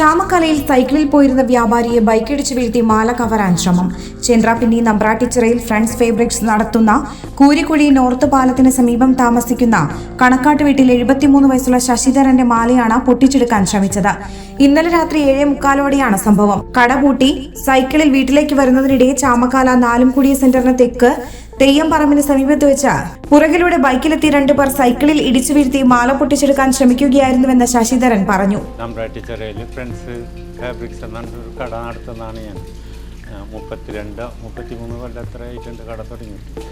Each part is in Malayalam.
ചാമക്കലയിൽ സൈക്കിളിൽ പോയിരുന്ന വ്യാപാരിയെ ബൈക്കിടിച്ച് വീഴ്ത്തി മാല കവരാൻ ശ്രമം. ചന്ദ്രാപിന്നി നമ്പ്രാട്ടിച്ചിറയിൽ ഫ്രണ്ട്സ് ഫേബ്രിക്സ് നടത്തുന്ന കൂരിക്കുഴി നോർത്ത് പാലത്തിന് സമീപം താമസിക്കുന്ന കണക്കാട്ട് വീട്ടിൽ എഴുപത്തിമൂന്ന് വയസ്സുള്ള ശശിധരന്റെ മാലയാണ് പൊട്ടിച്ചെടുക്കാൻ ശ്രമിച്ചത്. ഇന്നലെ രാത്രി ഏഴേ മുക്കാലോടെയാണ് സംഭവം. കടപൂട്ടി സൈക്കിളിൽ വീട്ടിലേക്ക് വരുന്നതിനിടെ ചാമക്കാല നാലുംകുടി സെന്ററിന് തെക്ക് തെയ്യംപറമ്പിന് സമീപത്ത് വെച്ച് പുറകിലൂടെ ബൈക്കിലെത്തി രണ്ടുപേർ സൈക്കിളിൽ ഇടിച്ചു വീഴ്ത്തി മാല പൊട്ടിച്ചെടുക്കാൻ ശ്രമിക്കുകയായിരുന്നുവെന്ന് ശശിധരൻ പറഞ്ഞു. ഫ്രണ്ട്സ് ഫാബ്രിക്സ് എന്നൊരു കട നടത്തുന്നതാണ് ഞാൻ. മുപ്പത്തിരണ്ട് മുപ്പത്തിമൂന്ന് കൊല്ലം കട തുടങ്ങിയിട്ട്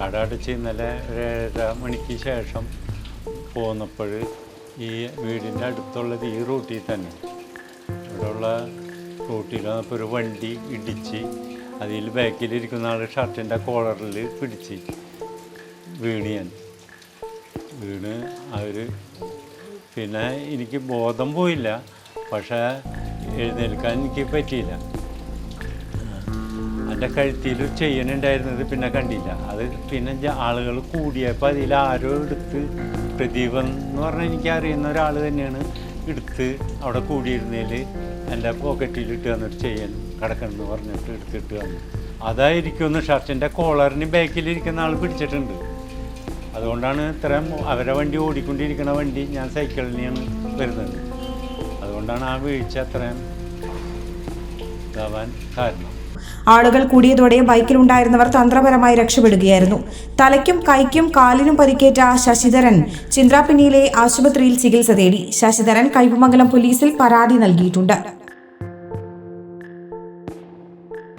കട അടച്ച് ഇന്നലെ ഒരേഴര മണിക്ക് ശേഷം പോന്നപ്പോൾ ഈ വീടിന്റെ അടുത്തുള്ളത് ഈ റൂട്ടിൽ തന്നെ. ഇവിടെയുള്ള റൂട്ടിൽ വന്നപ്പോൾ ഒരു വണ്ടി ഇടിച്ച് അതിൽ ബാക്കിലിരിക്കുന്ന ആൾ ഷർട്ടിന്റെ കോളറിൽ പിടിച്ച് വീണ് ഞാൻ. വീണ് അവർ പിന്നെ എനിക്ക് ബോധം പോയില്ല. പക്ഷേ എഴുന്നേൽക്കാൻ എനിക്ക് പറ്റിയില്ല. എന്റെ കഴുത്തിൽ ചെയ്യണുണ്ടായിരുന്നത് പിന്നെ കണ്ടില്ല. അത് പിന്നെ ആളുകൾ കൂടിയപ്പോൾ അതിൽ ആരോ എടുത്ത് പ്രദീപൻ എന്ന് പറഞ്ഞാൽ എനിക്ക് അറിയുന്ന ഒരാൾ തന്നെയാണ് എടുത്ത് അവിടെ കൂടിയിരുന്നതിൽ എന്റെ പോക്കറ്റിലിട്ട് വന്നിട്ട് ചെയ്യാൻ കിടക്കണമെന്ന് പറഞ്ഞിട്ട് എടുത്തിട്ട് വന്നു. അതായിരിക്കും ഷർട്ടിന്റെ കോളറിന് ബാക്കിലിരിക്കുന്ന ആൾ പിടിച്ചിട്ടുണ്ട്. അതുകൊണ്ടാണ് ഇത്രയും അവരെ വണ്ടി ഓടിക്കൊണ്ടിരിക്കുന്ന വണ്ടി ഞാൻ സൈക്കിളിനെയാണ് വരുന്നത്. അതുകൊണ്ടാണ് ആ വീഴ്ച അത്രയും ഇതാവാൻ കാരണം. ആളുകൾ കൂടിയതോടെ ബൈക്കിലുണ്ടായിരുന്നവർ തന്ത്രപരമായി രക്ഷപ്പെടുകയായിരുന്നു. തലയ്ക്കും കൈക്കും കാലിനും പരിക്കേറ്റ ശശിധരൻ ചിന്ത്രാപിന്നിയിലെ ആശുപത്രിയിൽ ചികിത്സ തേടി. ശശിധരൻ കൈപ്പമംഗലം പോലീസിൽ പരാതി നൽകിയിട്ടുണ്ട്.